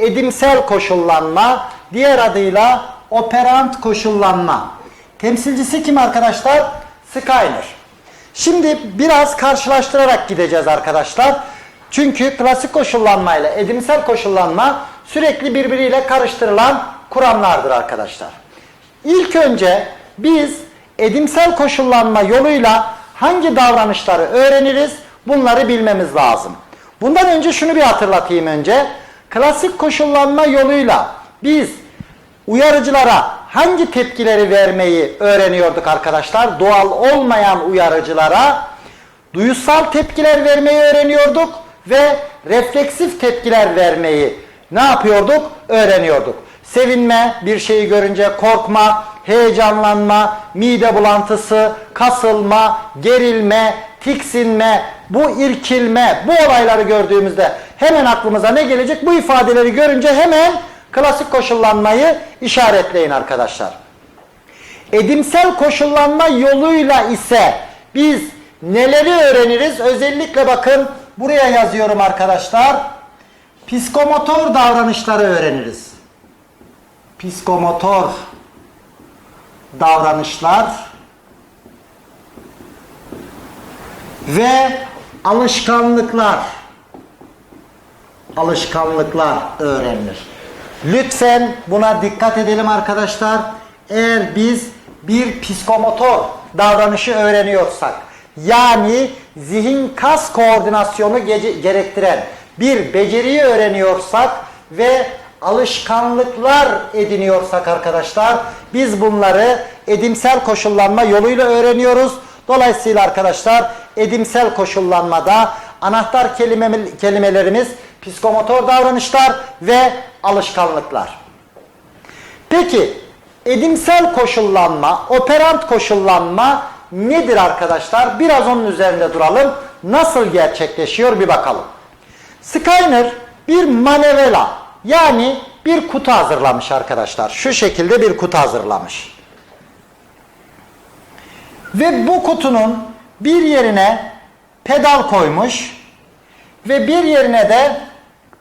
edimsel koşullanma, diğer adıyla operant koşullanma. Temsilcisi kim arkadaşlar? Skyner. Şimdi biraz karşılaştırarak gideceğiz arkadaşlar. Çünkü klasik koşullanma ile edimsel koşullanma sürekli birbiriyle karıştırılan kuramlardır arkadaşlar. İlk önce biz edimsel koşullanma yoluyla hangi davranışları öğreniriz? Bunları bilmemiz lazım. Bundan önce şunu bir hatırlatayım önce. Klasik koşullanma yoluyla biz uyarıcılara hangi tepkileri vermeyi öğreniyorduk arkadaşlar? Doğal olmayan uyarıcılara duyusal tepkiler vermeyi öğreniyorduk ve refleksif tepkiler vermeyi ne yapıyorduk? Öğreniyorduk. Sevinme, bir şeyi görünce korkma, heyecanlanma, mide bulantısı, kasılma, gerilme, tiksinme, bu irkilme, bu olayları gördüğümüzde hemen aklımıza ne gelecek? Bu ifadeleri görünce hemen klasik koşullanmayı işaretleyin arkadaşlar. Edimsel koşullanma yoluyla ise biz neleri öğreniriz? Özellikle bakın buraya yazıyorum arkadaşlar. Psikomotor davranışları öğreniriz. Psikomotor davranışlar ve alışkanlıklar alışkanlıklar öğrenilir. Lütfen buna dikkat edelim arkadaşlar. Eğer biz bir psikomotor davranışı öğreniyorsak yani zihin kas koordinasyonu gerektiren bir beceriyi öğreniyorsak ve alışkanlıklar ediniyorsak arkadaşlar biz bunları edimsel koşullanma yoluyla öğreniyoruz. Dolayısıyla arkadaşlar edimsel koşullanmada anahtar kelime, kelimelerimiz psikomotor davranışlar ve alışkanlıklar. Peki edimsel koşullanma, operant koşullanma nedir arkadaşlar? Biraz onun üzerinde duralım. Nasıl gerçekleşiyor bir bakalım. Skyner bir manevela yani bir kutu hazırlamış arkadaşlar. Şu şekilde bir kutu hazırlamış. Ve bu kutunun bir yerine pedal koymuş ve bir yerine de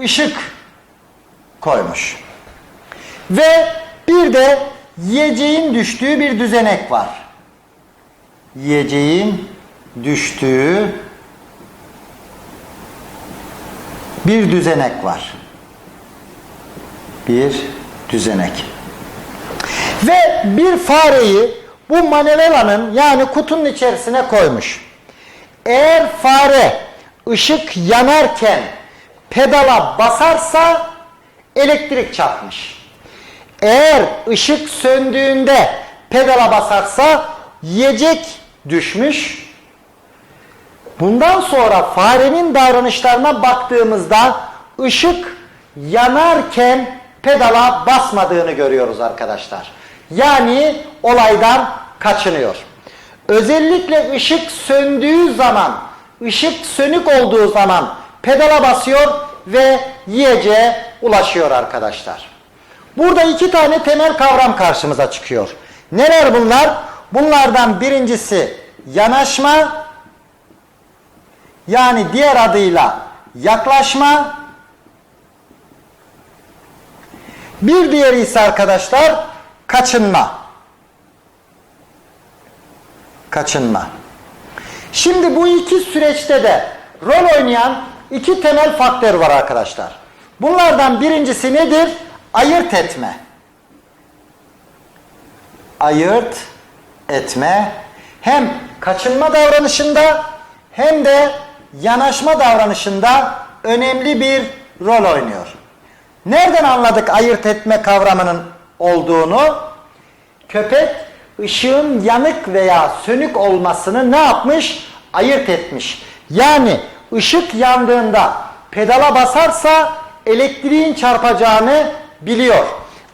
ışık koymuş. Ve bir de yiyeceğin düştüğü bir düzenek var. Yiyeceğin düştüğü bir düzenek var. Bir düzenek. Ve bir fareyi bu manevelanın yani kutunun içerisine koymuş. Eğer fare ışık yanarken pedala basarsa elektrik çarpmış. Eğer ışık söndüğünde pedala basarsa yiyecek düşmüş. Bundan sonra farenin davranışlarına baktığımızda ışık yanarken pedala basmadığını görüyoruz arkadaşlar. Yani olaydan kaçınıyor. Özellikle ışık söndüğü zaman, ışık sönük olduğu zaman pedala basıyor ve yiyeceğe ulaşıyor arkadaşlar. Burada iki tane temel kavram karşımıza çıkıyor. Neler bunlar? Bunlardan birincisi yanaşma, yani diğer adıyla yaklaşma. Bir diğeri ise arkadaşlar kaçınma. Kaçınma. Şimdi bu iki süreçte de rol oynayan iki temel faktör var arkadaşlar. Bunlardan birincisi nedir? Ayırt etme. Ayırt etme hem kaçınma davranışında hem de yanaşma davranışında önemli bir rol oynuyor. Nereden anladık ayırt etme kavramının olduğunu? Köpek ışığın yanık veya sönük olmasını ne yapmış? Ayırt etmiş. Yani ışık yandığında pedala basarsa elektriğin çarpacağını biliyor.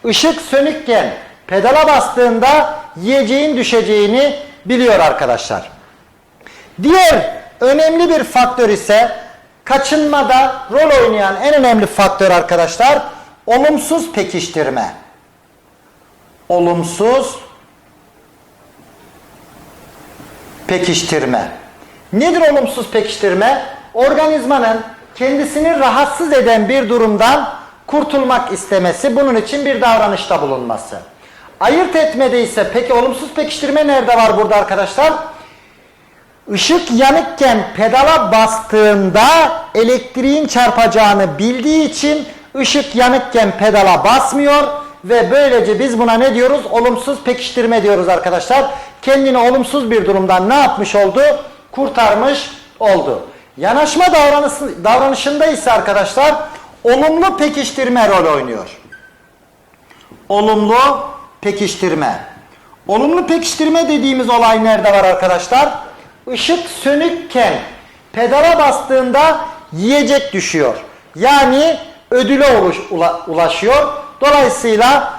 Işık sönükken pedala bastığında yiyeceğin düşeceğini biliyor arkadaşlar. Diğer önemli bir faktör ise kaçınmada rol oynayan en önemli faktör arkadaşlar olumsuz pekiştirme. Olumsuz pekiştirme. Nedir olumsuz pekiştirme? Organizmanın kendisini rahatsız eden bir durumdan kurtulmak istemesi, bunun için bir davranışta bulunması. Ayırt etmede ise peki olumsuz pekiştirme nerede var burada arkadaşlar? Işık yanıkken pedala bastığında elektriğin çarpacağını bildiği için ışık yanıkken pedala basmıyor ve böylece biz buna ne diyoruz? Olumsuz pekiştirme diyoruz arkadaşlar. Kendini olumsuz bir durumdan ne yapmış oldu? Kurtarmış oldu. Yanaşma davranışı, davranışında ise arkadaşlar olumlu pekiştirme rol oynuyor. Olumlu pekiştirme. Olumlu pekiştirme dediğimiz olay nerede var arkadaşlar? Işık sönükken pedala bastığında yiyecek düşüyor. Yani ödüle ulaşıyor. Dolayısıyla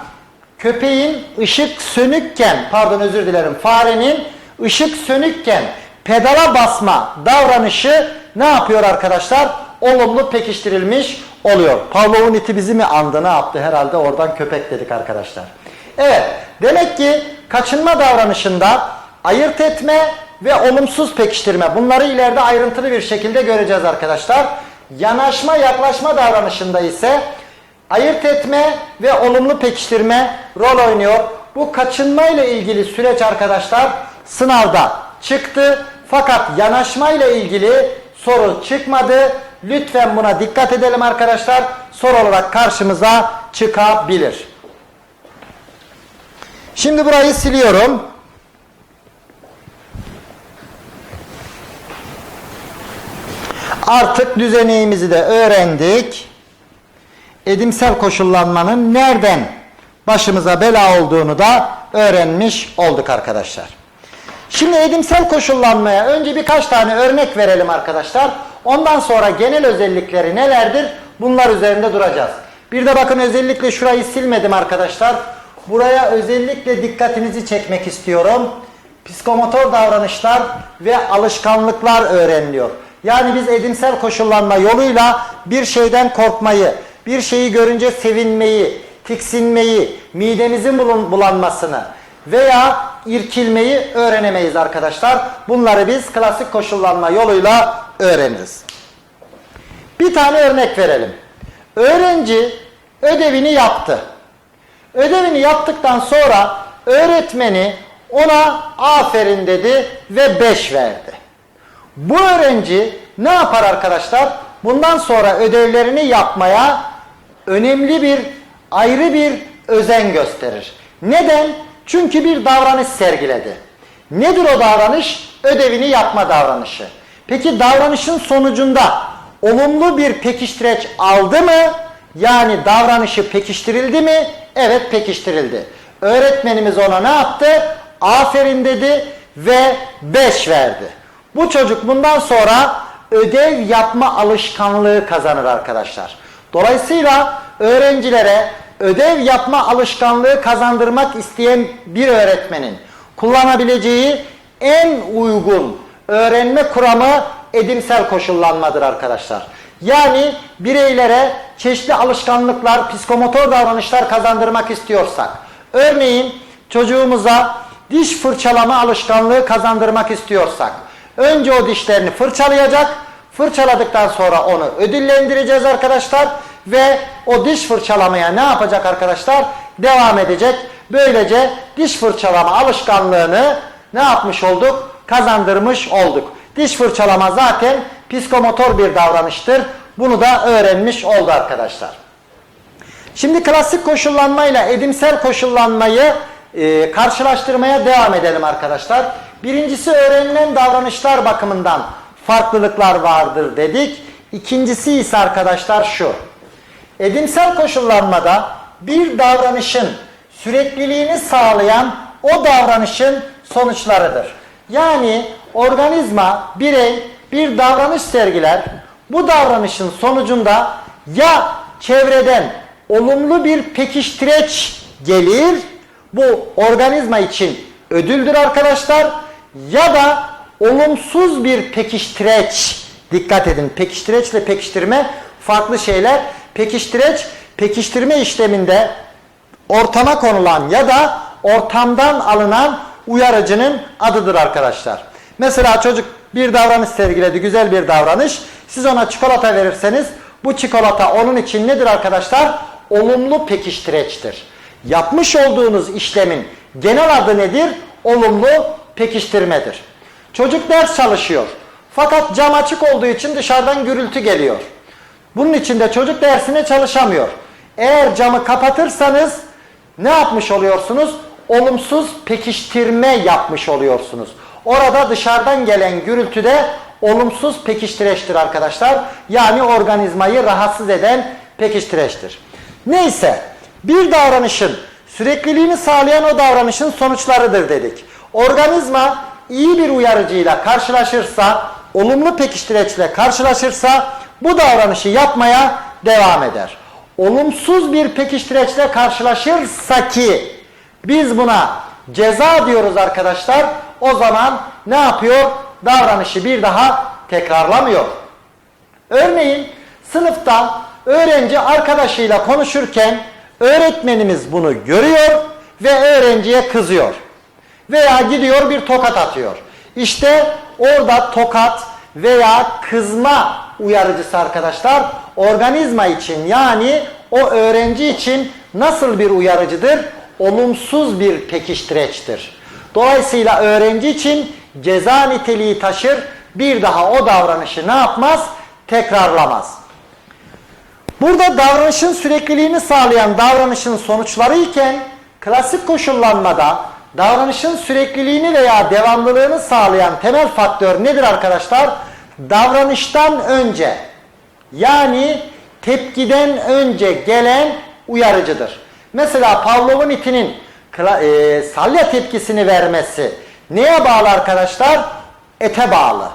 köpeğin ışık sönükken, pardon özür dilerim, farenin ışık sönükken pedala basma davranışı ne yapıyor arkadaşlar? Olumlu pekiştirilmiş oluyor. Pavlov'un iti bizi mi andı ne yaptı? Herhalde oradan köpek dedik arkadaşlar. Evet, demek ki kaçınma davranışında ayırt etme ve olumsuz pekiştirme. Bunları ileride ayrıntılı bir şekilde göreceğiz arkadaşlar. Yanaşma yaklaşma davranışında ise ayırt etme ve olumlu pekiştirme rol oynuyor. Bu kaçınma ile ilgili süreç arkadaşlar sınavda çıktı. Fakat yanaşma ile ilgili soru çıkmadı. Lütfen buna dikkat edelim arkadaşlar. Soru olarak karşımıza çıkabilir. Şimdi burayı siliyorum. Artık düzeneğimizi de öğrendik. Edimsel koşullanmanın nereden başımıza bela olduğunu da öğrenmiş olduk arkadaşlar. Şimdi edimsel koşullanmaya önce birkaç tane örnek verelim arkadaşlar. Ondan sonra genel özellikleri nelerdir? Bunlar üzerinde duracağız. Bir de bakın özellikle şurayı silmedim arkadaşlar. Buraya özellikle dikkatinizi çekmek istiyorum. Psikomotor davranışlar ve alışkanlıklar öğreniliyor. Yani biz edimsel koşullanma yoluyla bir şeyden korkmayı, bir şeyi görünce sevinmeyi, tiksinmeyi, midemizin bulanmasını veya irkilmeyi öğrenemeyiz arkadaşlar. Bunları biz klasik koşullanma yoluyla öğreniriz. Bir tane örnek verelim. Öğrenci ödevini yaptı. Ödevini yaptıktan sonra öğretmeni ona aferin dedi ve 5 verdi. Bu öğrenci ne yapar arkadaşlar? Bundan sonra ödevlerini yapmaya önemli bir, ayrı bir özen gösterir. Neden? Çünkü bir davranış sergiledi. Nedir o davranış? Ödevini yapma davranışı. Peki davranışın sonucunda olumlu bir pekiştireç aldı mı? Yani davranışı pekiştirildi mi? Evet pekiştirildi. Öğretmenimiz ona ne yaptı? Aferin dedi ve 5 verdi. Bu çocuk bundan sonra ödev yapma alışkanlığı kazanır arkadaşlar. Dolayısıyla öğrencilere ödev yapma alışkanlığı kazandırmak isteyen bir öğretmenin kullanabileceği en uygun öğrenme kuramı edimsel koşullanmadır arkadaşlar. Yani bireylere çeşitli alışkanlıklar, psikomotor davranışlar kazandırmak istiyorsak, örneğin çocuğumuza diş fırçalama alışkanlığı kazandırmak istiyorsak, önce o dişlerini fırçalayacak, fırçaladıktan sonra onu ödüllendireceğiz arkadaşlar ve o diş fırçalamaya ne yapacak arkadaşlar? Devam edecek. Böylece diş fırçalama alışkanlığını ne yapmış olduk? Kazandırmış olduk. Diş fırçalama zaten psikomotor bir davranıştır. Bunu da öğrenmiş oldu arkadaşlar. Şimdi klasik koşullanmayla edimsel koşullanmayı e, karşılaştırmaya devam edelim arkadaşlar. Birincisi öğrenilen davranışlar bakımından farklılıklar vardır dedik. İkincisi ise arkadaşlar şu. Edimsel koşullanmada bir davranışın sürekliliğini sağlayan o davranışın sonuçlarıdır. Yani organizma, birey bir davranış sergiler. Bu davranışın sonucunda ya çevreden olumlu bir pekiştireç gelir. Bu organizma için ödüldür arkadaşlar. Ya da olumsuz bir pekiştireç. Dikkat edin pekiştireçle pekiştirme farklı şeyler. Pekiştireç pekiştirme işleminde ortama konulan ya da ortamdan alınan uyarıcının adıdır arkadaşlar. Mesela çocuk bir davranış sergiledi, güzel bir davranış. Siz ona çikolata verirseniz Bu çikolata onun için nedir arkadaşlar? Olumlu pekiştireçtir. Yapmış olduğunuz işlemin genel adı nedir? Olumlu pekiştirmedir. Çocuk ders çalışıyor. Fakat cam açık olduğu için dışarıdan gürültü geliyor. Bunun için de çocuk dersine çalışamıyor. Eğer camı kapatırsanız ne yapmış oluyorsunuz? Olumsuz pekiştirme yapmış oluyorsunuz. Orada dışarıdan gelen gürültü de olumsuz pekiştireçtir arkadaşlar. Yani organizmayı rahatsız eden pekiştireçtir. Neyse bir davranışın sürekliliğini sağlayan o davranışın sonuçlarıdır dedik. Organizma iyi bir uyarıcıyla karşılaşırsa, olumlu pekiştireçle karşılaşırsa bu davranışı yapmaya devam eder. Olumsuz bir pekiştireçle karşılaşırsa ki biz buna ceza diyoruz arkadaşlar. O zaman ne yapıyor? Davranışı bir daha tekrarlamıyor. Örneğin sınıfta öğrenci arkadaşıyla konuşurken öğretmenimiz bunu görüyor ve öğrenciye kızıyor. Veya gidiyor bir tokat atıyor. İşte orada tokat veya kızma uyarıcısı arkadaşlar organizma için yani o öğrenci için nasıl bir uyarıcıdır? Olumsuz bir pekiştireçtir. Dolayısıyla öğrenci için ceza niteliği taşır. Bir daha o davranışı ne yapmaz? Tekrarlamaz. Burada davranışın sürekliliğini sağlayan davranışın sonuçları iken klasik koşullanmada davranışın sürekliliğini veya devamlılığını sağlayan temel faktör nedir arkadaşlar? Davranıştan önce yani tepkiden önce gelen uyarıcıdır. Mesela Pavlov'un itinin e, salya tepkisini vermesi neye bağlı arkadaşlar? Ete bağlı.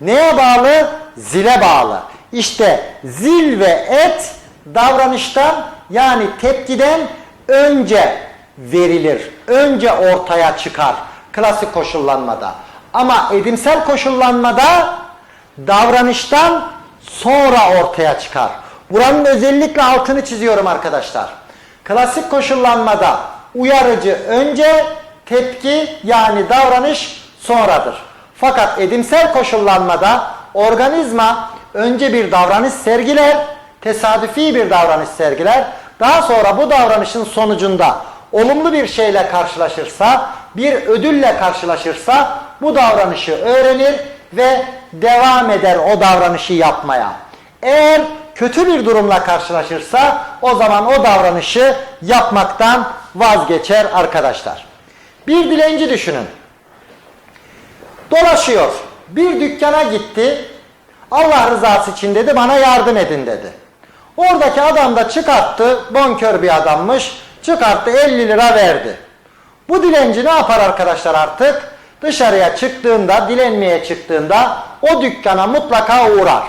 Neye bağlı? Zile bağlı. İşte zil ve et davranıştan yani tepkiden önce verilir. Önce ortaya çıkar klasik koşullanmada. Ama edimsel koşullanmada davranıştan sonra ortaya çıkar. Buranın özellikle altını çiziyorum arkadaşlar. Klasik koşullanmada uyarıcı önce, tepki yani davranış sonradır. Fakat edimsel koşullanmada organizma önce bir davranış sergiler, tesadüfi bir davranış sergiler. Daha sonra bu davranışın sonucunda olumlu bir şeyle karşılaşırsa, bir ödülle karşılaşırsa bu davranışı öğrenir ve devam eder o davranışı yapmaya. Eğer kötü bir durumla karşılaşırsa o zaman o davranışı yapmaktan vazgeçer arkadaşlar. Bir dilenci düşünün. Dolaşıyor. Bir dükkana gitti. Allah rızası için dedi bana yardım edin dedi. Oradaki adam da çıkarttı. Bonkör bir adammış. Çıkarttı 50 lira verdi. Bu dilenci ne yapar arkadaşlar artık? Dışarıya çıktığında, dilenmeye çıktığında o dükkana mutlaka uğrar.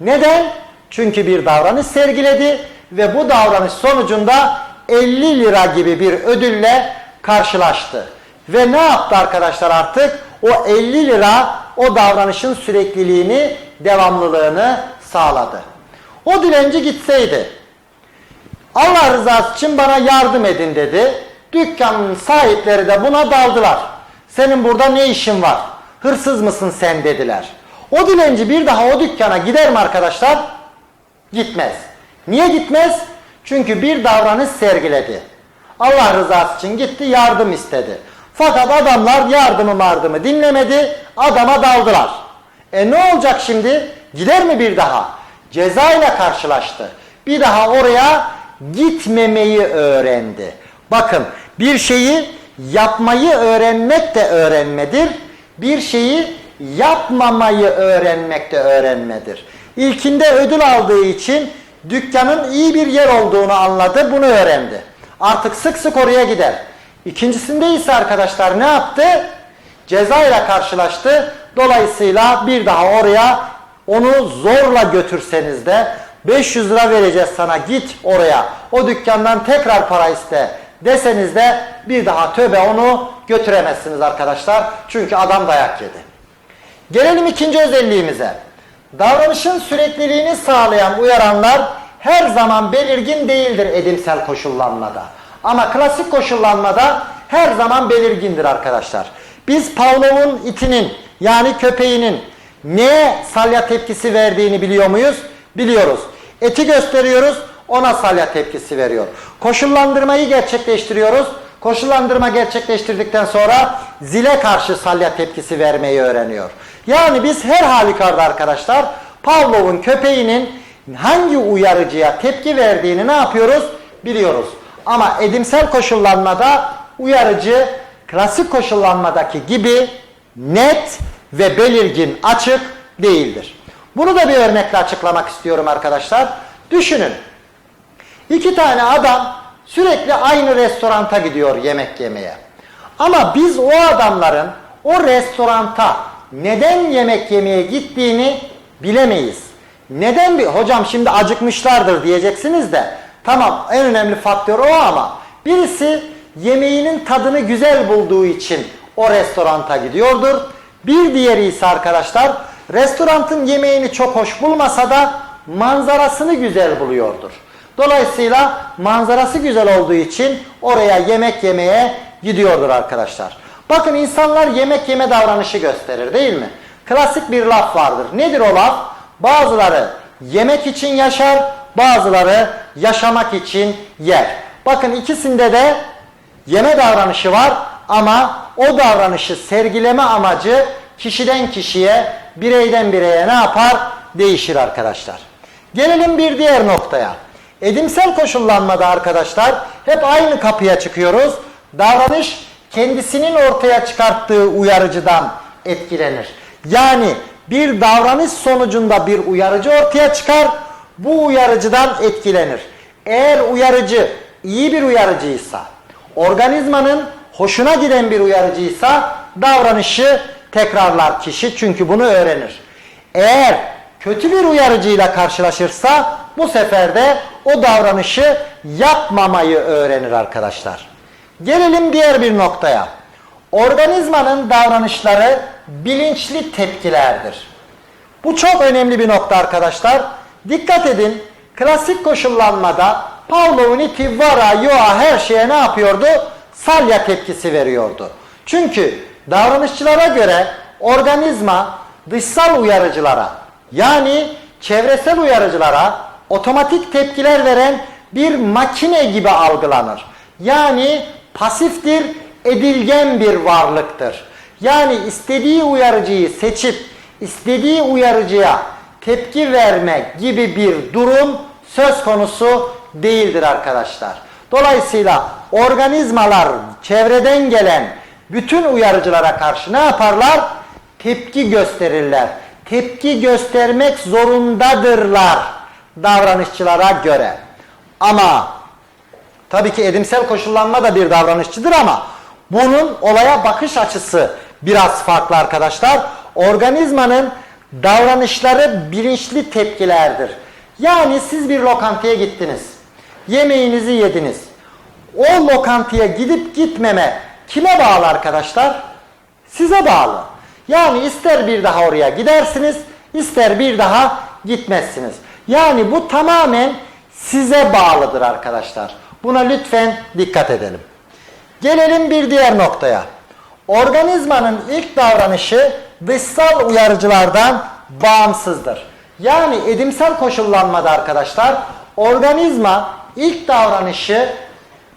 Neden? Çünkü bir davranış sergiledi ve bu davranış sonucunda 50 lira gibi bir ödülle karşılaştı. Ve ne yaptı arkadaşlar artık? O 50 lira o davranışın sürekliliğini, devamlılığını sağladı. O dilenci gitseydi, Allah rızası için bana yardım edin dedi. Dükkanın sahipleri de buna daldılar. Senin burada ne işin var? Hırsız mısın sen dediler. O dilenci bir daha o dükkana gider mi arkadaşlar? Gitmez. Niye gitmez? Çünkü bir davranış sergiledi. Allah rızası için gitti yardım istedi. Fakat adamlar yardımı mardımı dinlemedi, adama daldılar. E ne olacak şimdi? Gider mi bir daha? Ceza ile karşılaştı. Bir daha oraya gitmemeyi öğrendi. Bakın bir şeyi yapmayı öğrenmek de öğrenmedir. Bir şeyi yapmamayı öğrenmek de öğrenmedir. İlkinde ödül aldığı için dükkanın iyi bir yer olduğunu anladı, bunu öğrendi. Artık sık sık oraya gider. İkincisinde ise arkadaşlar ne yaptı? Ceza ile karşılaştı. Dolayısıyla bir daha oraya onu zorla götürseniz de 500 lira vereceğiz sana git oraya. O dükkandan tekrar para iste deseniz de bir daha töbe onu götüremezsiniz arkadaşlar. Çünkü adam dayak yedi. Gelelim ikinci özelliğimize. Davranışın sürekliliğini sağlayan uyaranlar her zaman belirgin değildir edimsel koşullanmada. Ama klasik koşullanmada her zaman belirgindir arkadaşlar. Biz Pavlov'un itinin yani köpeğinin neye salya tepkisi verdiğini biliyor muyuz? Biliyoruz. Eti gösteriyoruz, ona salya tepkisi veriyor. Koşullandırmayı gerçekleştiriyoruz. Koşullandırma gerçekleştirdikten sonra zile karşı salya tepkisi vermeyi öğreniyor. Yani biz her halükarda arkadaşlar Pavlov'un köpeğinin hangi uyarıcıya tepki verdiğini ne yapıyoruz? Biliyoruz. Ama edimsel koşullanmada uyarıcı klasik koşullanmadaki gibi net ve belirgin açık değildir. Bunu da bir örnekle açıklamak istiyorum arkadaşlar. Düşünün. İki tane adam sürekli aynı restoranta gidiyor yemek yemeye. Ama biz o adamların o restoranta neden yemek yemeye gittiğini bilemeyiz. Neden bir hocam şimdi acıkmışlardır diyeceksiniz de tamam en önemli faktör o ama birisi yemeğinin tadını güzel bulduğu için o restoranta gidiyordur. Bir diğeri ise arkadaşlar restoranın yemeğini çok hoş bulmasa da manzarasını güzel buluyordur. Dolayısıyla manzarası güzel olduğu için oraya yemek yemeye gidiyordur arkadaşlar. Bakın insanlar yemek yeme davranışı gösterir değil mi? Klasik bir laf vardır. Nedir o laf? Bazıları yemek için yaşar, bazıları yaşamak için yer. Bakın ikisinde de yeme davranışı var ama o davranışı sergileme amacı kişiden kişiye, bireyden bireye ne yapar? Değişir arkadaşlar. Gelelim bir diğer noktaya. Edimsel koşullanmada arkadaşlar hep aynı kapıya çıkıyoruz. Davranış kendisinin ortaya çıkarttığı uyarıcıdan etkilenir. Yani bir davranış sonucunda bir uyarıcı ortaya çıkar, bu uyarıcıdan etkilenir. Eğer uyarıcı iyi bir uyarıcıysa, organizmanın hoşuna giden bir uyarıcıysa davranışı tekrarlar kişi çünkü bunu öğrenir. Eğer kötü bir uyarıcıyla karşılaşırsa bu sefer de o davranışı yapmamayı öğrenir arkadaşlar. Gelelim diğer bir noktaya. Organizmanın davranışları bilinçli tepkilerdir. Bu çok önemli bir nokta arkadaşlar. Dikkat edin. Klasik koşullanmada Pavlov'un iti vara, yoğa her şeye ne yapıyordu? Salya tepkisi veriyordu. Çünkü davranışçılara göre organizma dışsal uyarıcılara yani çevresel uyarıcılara otomatik tepkiler veren bir makine gibi algılanır. Yani pasiftir, edilgen bir varlıktır. Yani istediği uyarıcıyı seçip istediği uyarıcıya tepki verme gibi bir durum söz konusu değildir arkadaşlar. Dolayısıyla organizmalar çevreden gelen bütün uyarıcılara karşı ne yaparlar? Tepki gösterirler. Tepki göstermek zorundadırlar davranışçılara göre. Ama tabii ki edimsel koşullanma da bir davranışçıdır ama bunun olaya bakış açısı biraz farklı arkadaşlar. Organizmanın davranışları bilinçli tepkilerdir. Yani siz bir lokantaya gittiniz. Yemeğinizi yediniz. O lokantaya gidip gitmeme kime bağlı arkadaşlar? Size bağlı. Yani ister bir daha oraya gidersiniz, ister bir daha gitmezsiniz. Yani bu tamamen size bağlıdır arkadaşlar. Buna lütfen dikkat edelim. Gelelim bir diğer noktaya. Organizmanın ilk davranışı dışsal uyarıcılardan bağımsızdır. Yani edimsel koşullanmada arkadaşlar organizma ilk davranışı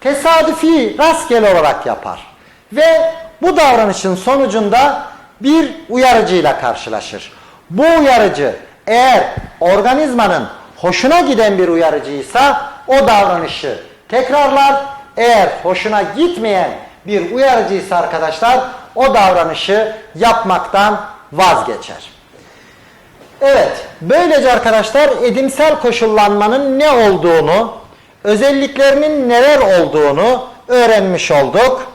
tesadüfi, rastgele olarak yapar. Ve bu davranışın sonucunda bir uyarıcıyla karşılaşır. Bu uyarıcı eğer organizmanın hoşuna giden bir uyarıcıysa o davranışı tekrarlar. Eğer hoşuna gitmeyen bir uyarıcıysa arkadaşlar o davranışı yapmaktan vazgeçer. Evet, böylece arkadaşlar edimsel koşullanmanın ne olduğunu, özelliklerinin neler olduğunu öğrenmiş olduk.